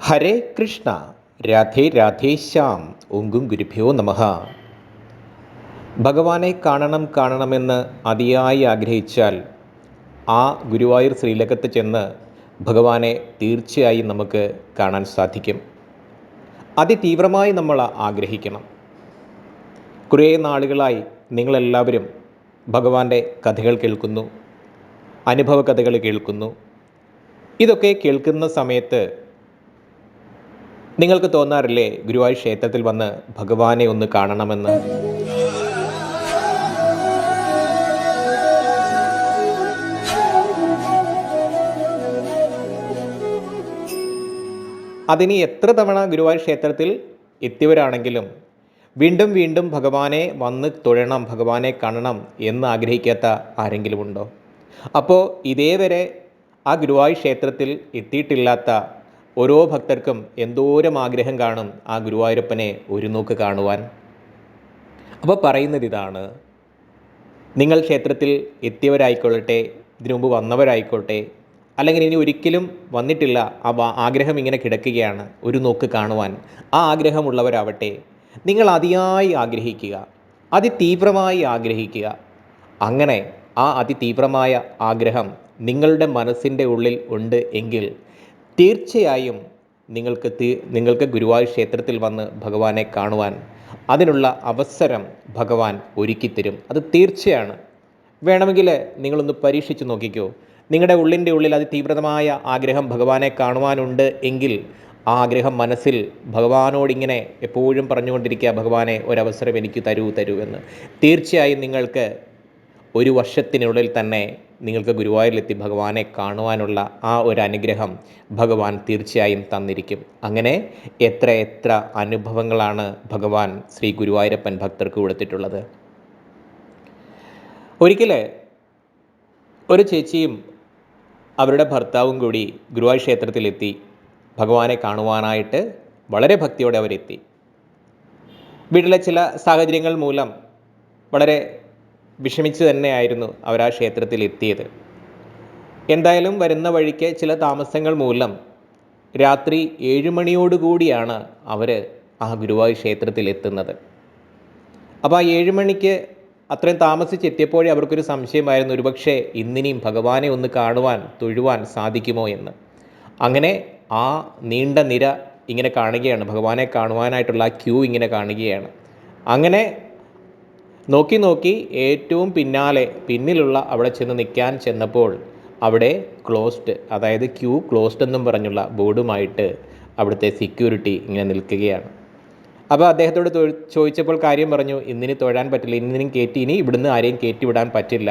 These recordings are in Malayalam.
ഹരേ കൃഷ്ണ രാധേ രാധേ ശ്യാം ഒങ്കും ഗുരുഭ്യോ നമ. ഭഗവാനെ കാണണം കാണണമെന്ന് അതിയായി ആഗ്രഹിച്ചാൽ ആ ഗുരുവായൂർ ശ്രീലകത്ത് ചെന്ന് ഭഗവാനെ തീർച്ചയായും നമുക്ക് കാണാൻ സാധിക്കും. അതിതീവ്രമായി നമ്മൾ ആഗ്രഹിക്കണം. കുറേ നാളുകളായി നിങ്ങളെല്ലാവരും ഭഗവാന്റെ കഥകൾ കേൾക്കുന്നു അനുഭവ കഥകൾ കേൾക്കുന്നു. ഇതൊക്കെ കേൾക്കുന്ന സമയത്ത് നിങ്ങൾക്ക് തോന്നാറില്ലേ ഗുരുവായൂർ ക്ഷേത്രത്തിൽ വന്ന് ഭഗവാനെ ഒന്ന് കാണണമെന്ന്? അതിന് എത്ര തവണ ഗുരുവായൂർ ക്ഷേത്രത്തിൽ എത്തിയവരാണെങ്കിലും വീണ്ടും വീണ്ടും ഭഗവാനെ വന്ന് തൊഴണം ഭഗവാനെ കാണണം എന്ന് ആഗ്രഹിക്കാത്ത ആരെങ്കിലും ഉണ്ടോ? അപ്പോൾ ഇതേവരെ ആ ഗുരുവായൂർ ക്ഷേത്രത്തിൽ എത്തിയിട്ടില്ലാത്ത ഓരോ ഭക്തർക്കും എന്തോരം ആഗ്രഹം കാണും ആ ഗുരുവായൂരപ്പനെ ഒരു നോക്ക് കാണുവാൻ. അപ്പോൾ പറയുന്നത് ഇതാണ് നിങ്ങൾ ക്ഷേത്രത്തിൽ എത്തിയവരായിക്കൊള്ളട്ടെ ഇതിനു മുമ്പ് വന്നവരായിക്കോട്ടെ അല്ലെങ്കിൽ ഇനി ഒരിക്കലും വന്നിട്ടില്ല ആ ആഗ്രഹം ഇങ്ങനെ കിടക്കുകയാണ് ഒരു നോക്ക് കാണുവാൻ. ആ ആഗ്രഹമുള്ളവരാവട്ടെ നിങ്ങൾ അതിയായി ആഗ്രഹിക്കുക അതിതീവ്രമായി ആഗ്രഹിക്കുക. അങ്ങനെ ആ അതിതീവ്രമായ ആഗ്രഹം നിങ്ങളുടെ മനസ്സിന്റെ ഉള്ളിൽ ഉണ്ട് എങ്കിൽ തീർച്ചയായും നിങ്ങൾക്ക് തീ- നിങ്ങൾക്ക് ഗുരുവായൂർ ക്ഷേത്രത്തിൽ വന്ന് ഭഗവാനെ കാണുവാൻ അതിനുള്ള അവസരം ഭഗവാൻ ഒരുക്കിത്തരും അത് തീർച്ചയാണ്. വേണമെങ്കിൽ നിങ്ങളൊന്ന് പരീക്ഷിച്ച് നോക്കിക്കോ. നിങ്ങളുടെ ഉള്ളിന്റെ ഉള്ളിൽ അത് തീവ്രമായ ആഗ്രഹം ഭഗവാനെ കാണുവാനുണ്ട് എങ്കിൽ ആ ആഗ്രഹം മനസ്സിൽ ഭഗവാനോടിങ്ങനെ എപ്പോഴും പറഞ്ഞുകൊണ്ടിരിക്കുക ഭഗവാനെ ഒരവസരം എനിക്ക് തരൂ തരൂ എന്ന്. തീർച്ചയായും നിങ്ങൾക്ക് ഒരു വർഷത്തിനുള്ളിൽ തന്നെ നിങ്ങൾക്ക് ഗുരുവായൂരിലെത്തി ഭഗവാനെ കാണുവാനുള്ള ആ ഒരു അനുഗ്രഹം ഭഗവാൻ തീർച്ചയായും തന്നിരിക്കും. അങ്ങനെ എത്ര എത്ര അനുഭവങ്ങളാണ് ഭഗവാൻ ശ്രീ ഗുരുവായൂരപ്പൻ ഭക്തർക്ക് കൊടുത്തിട്ടുള്ളത്. ഒരിക്കൽ ഒരു ചേച്ചിയും അവരുടെ ഭർത്താവും കൂടി ഗുരുവായൂർ ക്ഷേത്രത്തിലെത്തി ഭഗവാനെ കാണുവാനായിട്ട് വളരെ ഭക്തിയോടെ അവരെത്തി. വീട്ടിലെ ചില സാഹചര്യങ്ങൾ മൂലം വളരെ വിഷമിച്ച് തന്നെയായിരുന്നു അവർ ആ ക്ഷേത്രത്തിൽ എത്തിയത് എന്തായാലും വരുന്ന വഴിക്ക് ചില താമസങ്ങൾ മൂലം രാത്രി ഏഴ് മണിയോടുകൂടിയാണ് അവർ ആ ഗുരുവായൂർ ക്ഷേത്രത്തിൽ എത്തുന്നത് അപ്പോൾ ആ ഏഴ് മണിക്ക് അത്രയും താമസിച്ചെത്തിയപ്പോഴേ അവർക്കൊരു സംശയമായിരുന്നു ഒരുപക്ഷെ ഇന്നിനിയും ഭഗവാനെ ഒന്ന് കാണുവാൻ തൊഴുവാൻ സാധിക്കുമോ എന്ന്. അങ്ങനെ ആ നീണ്ട നിര ഇങ്ങനെ കാണുകയാണ് ഭഗവാനെ കാണുവാനായിട്ടുള്ള ആ ക്യൂ ഇങ്ങനെ കാണുകയാണ്. അങ്ങനെ നോക്കി നോക്കി ഏറ്റവും പിന്നാലെ പിന്നിലുള്ള അവിടെ ചെന്ന് നിൽക്കാൻ ചെന്നപ്പോൾ അവിടെ ക്ലോസ്ഡ് അതായത് ക്യൂ ക്ലോസ്ഡ് എന്നും പറഞ്ഞുള്ള ബോർഡുമായിട്ട് അവിടുത്തെ സെക്യൂരിറ്റി ഇങ്ങനെ നിൽക്കുകയാണ്. അപ്പോൾ അദ്ദേഹത്തോട് ചോദിച്ചപ്പോൾ കാര്യം പറഞ്ഞു ഇന്നിനി തൊഴാൻ പറ്റില്ല ഇന്നിനും കയറ്റി ഇനി ഇവിടുന്ന് ആരെയും കയറ്റി വിടാൻ പറ്റില്ല.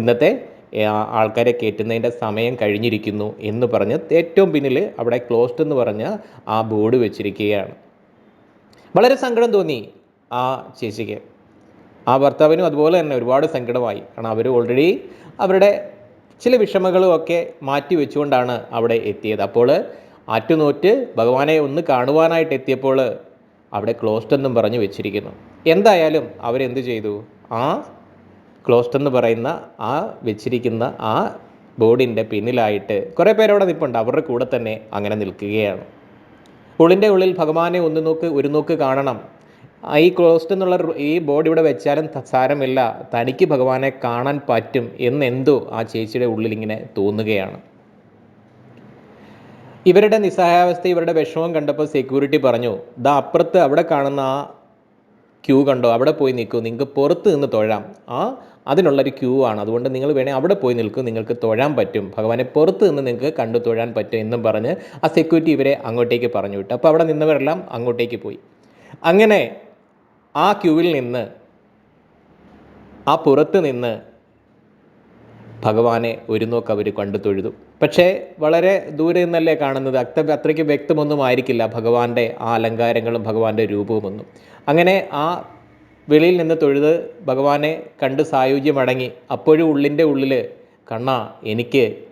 ഇന്നത്തെ ആൾക്കാരെ കയറ്റുന്നതിന്റെ സമയം കഴിഞ്ഞിരിക്കുന്നു എന്ന് പറഞ്ഞ് ഏറ്റവും പിന്നിൽ അവിടെ ക്ലോസ്ഡ് എന്ന് പറഞ്ഞ ആ ബോർഡ് വെച്ചിരിക്കുകയാണ്. വളരെ സങ്കടം തോന്നി ആ ചേച്ചിക്ക്. ആ ഭർത്താവിനും അതുപോലെ തന്നെ ഒരുപാട് സങ്കടമായി. കാരണം അവർ ഓൾറെഡി അവരുടെ ചില വിഷമങ്ങളും ഒക്കെ മാറ്റി വെച്ചുകൊണ്ടാണ് അവിടെ എത്തിയത്. അപ്പോൾ ആറ്റുനോറ്റ് ഭഗവാനെ ഒന്ന് കാണുവാനായിട്ട് എത്തിയപ്പോൾ അവിടെ ക്ലോസ്ഡ് എന്നും പറഞ്ഞു വെച്ചിരിക്കുന്നു. എന്തായാലും അവരെന്ത് ചെയ്തു? ആ ക്ലോസ്ഡ് എന്ന് പറയുന്ന ആ വെച്ചിരിക്കുന്ന ആ ബോർഡിന്റെ പിന്നിലായിട്ട് കുറേ പേരവിടെ നിൽപ്പുണ്ട് അവരുടെ കൂടെ തന്നെ അങ്ങനെ നിൽക്കുകയാണ്. ഉള്ളിന്റെ ഉള്ളിൽ ഭഗവാനെ ഒന്ന് നോക്ക് ഒരു നോക്ക് കാണണം. ഈ ക്ലോസ്ഡ് എന്നുള്ള ഈ ബോർഡ് ഇവിടെ വെച്ചാലും സാരമില്ല. തനിക്ക് ഭഗവാനെ കാണാൻ പറ്റും എന്നെന്തോ ആ ചേച്ചിയുടെ ഉള്ളിൽ ഇങ്ങനെ തോന്നുകയാണ്. ഇവരുടെ നിസ്സഹായാവസ്ഥ ഇവരുടെ വിഷമം കണ്ടപ്പോൾ സെക്യൂരിറ്റി പറഞ്ഞു ദാ അപ്പുറത്ത് അവിടെ കാണുന്ന ആ ക്യൂ കണ്ടോ? അവിടെ പോയി നിൽക്കൂ. നിങ്ങൾക്ക് പുറത്ത് നിന്ന് തൊഴാം. ആ അതിനുള്ളൊരു ക്യൂ ആണ്. അതുകൊണ്ട് നിങ്ങൾ വേണേൽ അവിടെ പോയി നിൽക്കും. നിങ്ങൾക്ക് തൊഴാൻ പറ്റും. ഭഗവാനെ പുറത്ത് നിന്ന് നിങ്ങൾക്ക് കണ്ടു തൊഴാൻ പറ്റും എന്നും പറഞ്ഞ് ആ സെക്യൂരിറ്റി ഇവരെ അങ്ങോട്ടേക്ക് പറഞ്ഞു വിട്ടു. അപ്പോൾ അവിടെ നിന്നവരെല്ലാം അങ്ങോട്ടേക്ക് പോയി. അങ്ങനെ ആ ക്യൂവിൽ നിന്ന് ആ പുറത്ത് നിന്ന് ഭഗവാനെ ഒരു നോക്ക് അവർ കണ്ടു തൊഴുതു. പക്ഷേ വളരെ ദൂരെ നിന്നല്ലേ കാണുന്നത്. അത്ര അത്രയ്ക്ക് വ്യക്തമൊന്നും ആയിരിക്കില്ല. ഭഗവാന്റെ ആ അലങ്കാരങ്ങളും ഭഗവാന്റെ രൂപവുമൊന്നും അങ്ങനെ ആ വെളിയിൽ നിന്ന് തൊഴുത് ഭഗവാനെ കണ്ട് സായുജ്യമടങ്ങി. അപ്പോഴും ഉള്ളിന്റെ ഉള്ളിൽ കണ്ണാ എനിക്ക്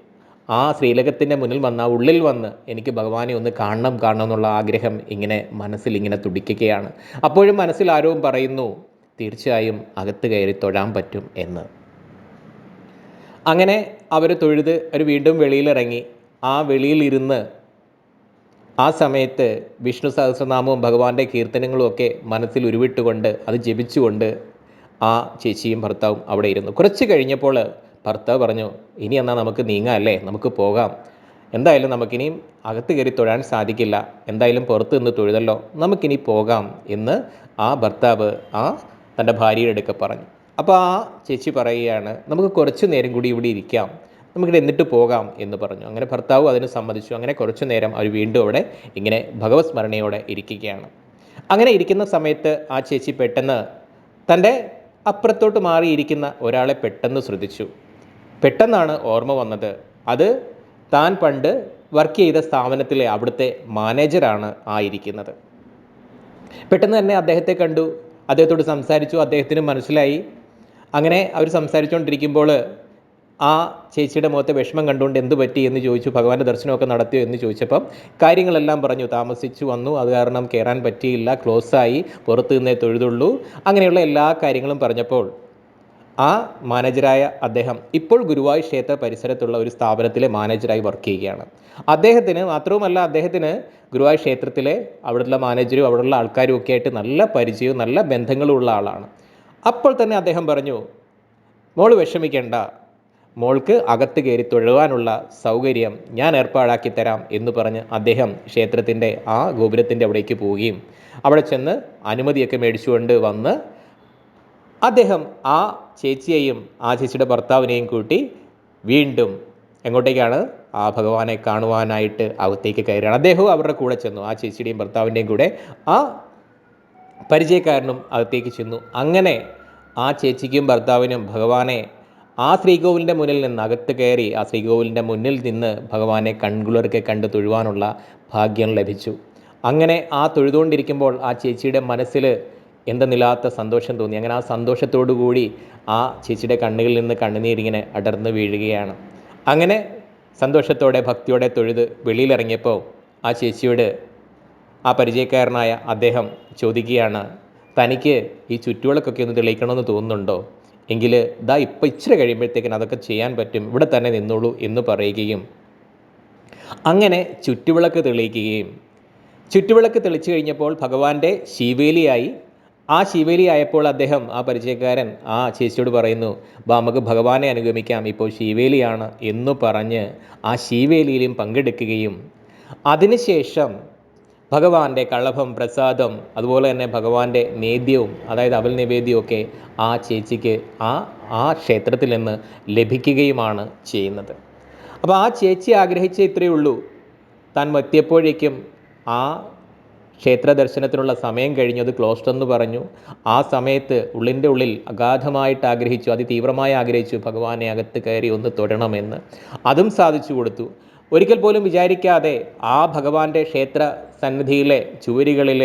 ആ ശ്രീലകത്തിന്റെ മുന്നിൽ വന്ന് ഉള്ളിൽ വന്ന് എനിക്ക് ഭഗവാനെ ഒന്ന് കാണണം കാണണം എന്നുള്ള ആഗ്രഹം ഇങ്ങനെ മനസ്സിൽ ഇങ്ങനെ തുടിക്കുകയാണ്. അപ്പോഴും മനസ്സിൽ ആരോ പറയുന്നു തീർച്ചയായും അകത്ത് കയറി തൊഴാൻ പറ്റും എന്ന്. അങ്ങനെ അവർ തൊഴുത് അവർ വീണ്ടും വെളിയിലിറങ്ങി. ആ വെളിയിലിരുന്ന് ആ സമയത്ത് വിഷ്ണു സഹസ്രനാമവും ഭഗവാന്റെ കീർത്തനങ്ങളും ഒക്കെ മനസ്സിൽ ഉരുവിട്ടുകൊണ്ട് അത് ജപിച്ചുകൊണ്ട് ആ ചേച്ചിയും ഭർത്താവും അവിടെ ഇരുന്നു. കുറച്ച് കഴിഞ്ഞപ്പോൾ ഭർത്താവ് പറഞ്ഞു ഇനി എന്നാൽ നമുക്ക് നീങ്ങാം അല്ലേ? നമുക്ക് പോകാം. എന്തായാലും നമുക്കിനിയും അകത്ത് കയറി തൊഴാൻ സാധിക്കില്ല. എന്തായാലും പുറത്ത് നിന്ന് തൊഴുതല്ലോ. നമുക്കിനി പോകാം എന്ന് ആ ഭർത്താവ് ആ തന്റെ ഭാര്യയുടെ അടുക്ക പറഞ്ഞു. അപ്പോൾ ആ ചേച്ചി പറയുകയാണ് നമുക്ക് കുറച്ച് നേരം കൂടി ഇവിടെ ഇരിക്കാം. നമുക്കിവിടെ എന്നിട്ട് പോകാം എന്ന് പറഞ്ഞു. അങ്ങനെ ഭർത്താവ് അതിന് സമ്മതിച്ചു. അങ്ങനെ കുറച്ചു നേരം അവർ വീണ്ടും അവിടെ ഇങ്ങനെ ഭഗവത് സ്മരണയോടെ ഇരിക്കുകയാണ്. അങ്ങനെ ഇരിക്കുന്ന സമയത്ത് ആ ചേച്ചി പെട്ടെന്ന് തന്റെ അപ്പുറത്തോട്ട് മാറിയിരിക്കുന്ന ഒരാളെ പെട്ടെന്ന് ശ്രദ്ധിച്ചു. പെട്ടെന്നാണ് ഓർമ്മ വന്നത്. അത് താൻ പണ്ട് വർക്ക് ചെയ്ത സ്ഥാപനത്തിലെ അവിടുത്തെ മാനേജറാണ് ആയിരിക്കുന്നത്. പെട്ടെന്ന് തന്നെ അദ്ദേഹത്തെ കണ്ടു. അദ്ദേഹത്തോട് സംസാരിച്ചു. അദ്ദേഹത്തിന് മനസ്സിലായി. അങ്ങനെ അവർ സംസാരിച്ചുകൊണ്ടിരിക്കുമ്പോൾ ആ ചേച്ചിയുടെ മുഖത്തെ വിഷമം കണ്ടുകൊണ്ട് എന്ത് പറ്റി എന്ന് ചോദിച്ചു. ഭഗവാന്റെ ദർശനമൊക്കെ നടത്തിയോ എന്ന് ചോദിച്ചപ്പം കാര്യങ്ങളെല്ലാം പറഞ്ഞു. താമസിച്ചു വന്നു. അത് കാരണം കയറാൻ പറ്റിയില്ല. ആയി. പുറത്തു നിന്നേ തൊഴുതുള്ളൂ. അങ്ങനെയുള്ള എല്ലാ കാര്യങ്ങളും പറഞ്ഞപ്പോൾ ആ മാനേജരായ അദ്ദേഹം ഇപ്പോൾ ഗുരുവായൂർ ക്ഷേത്ര പരിസരത്തുള്ള ഒരു സ്ഥാപനത്തിലെ മാനേജറായി വർക്ക് ചെയ്യുകയാണ്. അദ്ദേഹത്തിന് മാത്രവുമല്ല അദ്ദേഹത്തിന് ഗുരുവായൂർ ക്ഷേത്രത്തിലെ അവിടെയുള്ള മാനേജരും അവിടെയുള്ള ആൾക്കാരും ഒക്കെ ആയിട്ട് നല്ല പരിചയവും നല്ല ബന്ധങ്ങളും ഉള്ള ആളാണ്. അപ്പോൾ തന്നെ അദ്ദേഹം പറഞ്ഞു മോൾ വിഷമിക്കേണ്ട. മോൾക്ക് അകത്ത് കയറി തൊഴുവാനുള്ള സൗകര്യം ഞാൻ ഏർപ്പാടാക്കി തരാം എന്ന് പറഞ്ഞ് അദ്ദേഹം ക്ഷേത്രത്തിന്റെ ആ ഗോപുരത്തിന്റെ അവിടേക്ക് പോവുകയും അവിടെ ചെന്ന് അനുമതിയൊക്കെ മേടിച്ചുകൊണ്ട് വന്ന് അദ്ദേഹം ആ ചേച്ചിയെയും ആ ചേച്ചിയുടെ ഭർത്താവിനെയും കൂട്ടി വീണ്ടും എങ്ങോട്ടേക്കാണ് ആ ഭഗവാനെ കാണുവാനായിട്ട് അകത്തേക്ക് കയറുകയാണ്. അദ്ദേഹവും അവരുടെ കൂടെ ചെന്നു. ആ ചേച്ചിയുടെയും ഭർത്താവിന്റെയും കൂടെ ആ പരിചയക്കാരനും അകത്തേക്ക് ചെന്നു. അങ്ങനെ ആ ചേച്ചിക്കും ഭർത്താവിനും ഭഗവാനെ ആ ശ്രീകോവിലിന്റെ മുന്നിൽ നിന്ന് അകത്ത് കയറി ആ ശ്രീകോവിലിന്റെ മുന്നിൽ നിന്ന് ഭഗവാനെ കൺകുളിർക്കെ കണ്ട് തൊഴുവാനുള്ള ഭാഗ്യം ലഭിച്ചു. അങ്ങനെ ആ തൊഴുതുകൊണ്ടിരിക്കുമ്പോൾ ആ ചേച്ചിയുടെ മനസ്സിൽ എന്തെന്നില്ലാത്ത സന്തോഷം തോന്നി. അങ്ങനെ ആ സന്തോഷത്തോടു കൂടി ആ ചേച്ചിയുടെ കണ്ണുകളിൽ നിന്ന് കണ്ണുനീരിങ്ങനെ അടർന്നു വീഴുകയാണ്. അങ്ങനെ സന്തോഷത്തോടെ ഭക്തിയോടെ തൊഴുത് വെളിയിലിറങ്ങിയപ്പോൾ ആ ചേച്ചിയോട് ആ പരിചയക്കാരനായ അദ്ദേഹം ചോദിക്കുകയാണ് തനിക്ക് ഈ ചുറ്റുവിളക്കൊക്കെ ഒന്ന് തെളിയിക്കണമെന്ന് തോന്നുന്നുണ്ടോ? എങ്കിൽ ദാ ഇപ്പം ഇച്ചിരി കഴിയുമ്പോഴത്തേക്കിന് അതൊക്കെ ചെയ്യാൻ പറ്റും. ഇവിടെ തന്നെ നിന്നോളൂ എന്ന് പറയുകയും അങ്ങനെ ചുറ്റുവിളക്ക് തെളിയിക്കുകയും. ചുറ്റുവിളക്ക് തെളിച്ചു കഴിഞ്ഞപ്പോൾ ഭഗവാന്റെ ശിവേലിയായി ആ ശിവേലി ആയപ്പോൾ അദ്ദേഹം ആ പരിചയക്കാരൻ ആ ചേച്ചിയോട് പറയുന്നു ബാ നമുക്ക് ഭഗവാനെ അനുഗമിക്കാം. ഇപ്പോൾ ശിവേലിയാണ് എന്ന് പറഞ്ഞ് ആ ശിവേലിയിലും പങ്കെടുക്കുകയും അതിനുശേഷം ഭഗവാന്റെ കളഭം പ്രസാദം അതുപോലെ തന്നെ ഭഗവാന്റെ നേദ്യവും അതായത് അവൽ നിവേദ്യവും ഒക്കെ ആ ചേച്ചിക്ക് ആ ആ ക്ഷേത്രത്തിൽ നിന്ന് ലഭിക്കുകയുമാണ് ചെയ്യുന്നത്. അപ്പോൾ ആ ചേച്ചി ആഗ്രഹിച്ച ഇത്രയേ ഉള്ളൂ. താൻ എത്തിയപ്പോഴേക്കും ആ ക്ഷേത്ര ദർശനത്തിനുള്ള സമയം കഴിഞ്ഞു അത് ക്ലോസ്ഡ് എന്ന് പറഞ്ഞു. ആ സമയത്ത് ഉള്ളിന്റെ ഉള്ളിൽ അഗാധമായിട്ട് ആഗ്രഹിച്ചു അതിതീവ്രമായി ആഗ്രഹിച്ചു ഭഗവാനെ അകത്ത് കയറി ഒന്ന് തൊഴണമെന്ന്. അതും സാധിച്ചു കൊടുത്തു. ഒരിക്കൽ പോലും വിചാരിക്കാതെ ആ ഭഗവാന്റെ ക്ഷേത്ര സന്നിധിയിലെ ചുവരുകളിൽ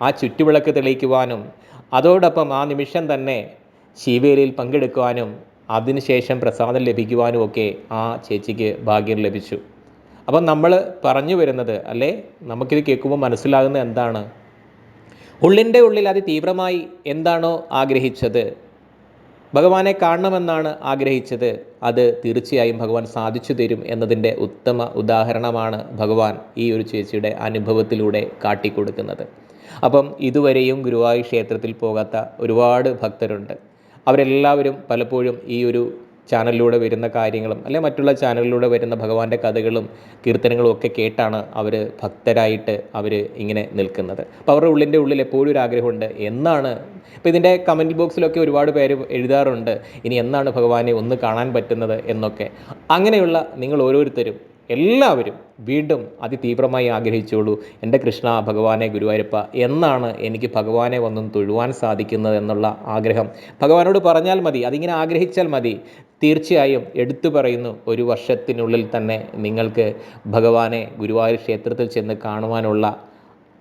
ആ ചുറ്റുവിളക്ക് തെളിയിക്കുവാനും അതോടൊപ്പം ആ നിമിഷം തന്നെ ശിവേലിയിൽ പങ്കെടുക്കുവാനും അതിനുശേഷം പ്രസാദം ലഭിക്കുവാനും ഒക്കെ ആ ചേച്ചിക്ക് ഭാഗ്യം ലഭിച്ചു. അപ്പം നമ്മൾ പറഞ്ഞു വരുന്നത് അല്ലേ? നമുക്കിത് കേൾക്കുമ്പോൾ മനസ്സിലാകുന്ന എന്താണ്? ഉള്ളിന്റെ ഉള്ളിൽ അതിതീവ്രമായി എന്താണോ ആഗ്രഹിച്ചത്? ഭഗവാനെ കാണണമെന്നാണ് ആഗ്രഹിച്ചത്. അത് തീർച്ചയായും ഭഗവാൻ സാധിച്ചു തരും എന്നതിന്റെ ഉത്തമ ഉദാഹരണമാണ് ഭഗവാൻ ഈ ഒരു ചേച്ചിയുടെ അനുഭവത്തിലൂടെ കാട്ടിക്കൊടുക്കുന്നത്. അപ്പം ഇതുവരെയും ഗുരുവായൂർ ക്ഷേത്രത്തിൽ പോകാത്ത ഒരുപാട് ഭക്തരുണ്ട്. അവരെല്ലാവരും പലപ്പോഴും ഈ ഒരു ചാനലിലൂടെ വരുന്ന കാര്യങ്ങളും അല്ലെ മറ്റുള്ള ചാനലിലൂടെ വരുന്ന ഭഗവാന്റെ കഥകളും കീർത്തനങ്ങളും ഒക്കെ കേട്ടാണ് അവർ ഭക്തരായിട്ട് അവർ ഇങ്ങനെ നിൽക്കുന്നത്. അപ്പോൾ അവരുടെ ഉള്ളിന്റെ ഉള്ളിൽ എപ്പോഴും ഒരു ആഗ്രഹമുണ്ട്. എന്നാണ് ഇപ്പോൾ ഇതിന്റെ കമന്റ് ബോക്സിലൊക്കെ ഒരുപാട് പേര് എഴുതാറുണ്ട്. ഇനി എന്നാണ് ഭഗവാനെ ഒന്ന് കാണാൻ പറ്റുന്നത് എന്നൊക്കെ. അങ്ങനെയുള്ള നിങ്ങൾ ഓരോരുത്തരും എല്ലാവരും വീണ്ടും അതിതീവ്രമായി ആഗ്രഹിച്ചോളൂ. എന്റെ കൃഷ്ണ ഭഗവാനെ ഗുരുവായൂരപ്പ എന്നാണ് എനിക്ക് ഭഗവാനെ വന്നും തൊഴുവാൻ സാധിക്കുന്നത് എന്നുള്ള ആഗ്രഹം. ഭഗവാനോട് പറഞ്ഞാൽ മതി അതിങ്ങനെ ആഗ്രഹിച്ചാൽ മതി. തീർച്ചയായും എടുത്തു പറയുന്നു ഒരു വർഷത്തിനുള്ളിൽ തന്നെ നിങ്ങൾക്ക് ഭഗവാനെ ഗുരുവായൂർ ക്ഷേത്രത്തിൽ ചെന്ന് കാണുവാനുള്ള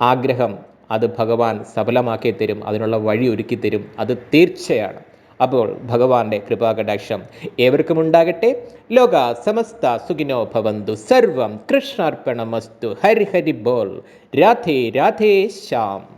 ആഗ്രഹം അത് ഭഗവാൻ സഫലമാക്കി തരും അതിനുള്ള വഴി ഒരുക്കി തരും അത് തീർച്ചയാണ്. അപ്പോൾ ഭഗവാന്റെ കൃപാകടാക്ഷം ഏവർക്കും ഉണ്ടാകട്ടെ ലോക സമസ്ത സുഖിനോ ഭവന്തു. സർവം കൃഷ്ണാർപ്പണമസ്തു. ഹരി ഹരി ബോൾ. രാധേ രാധേ ശ്യാം.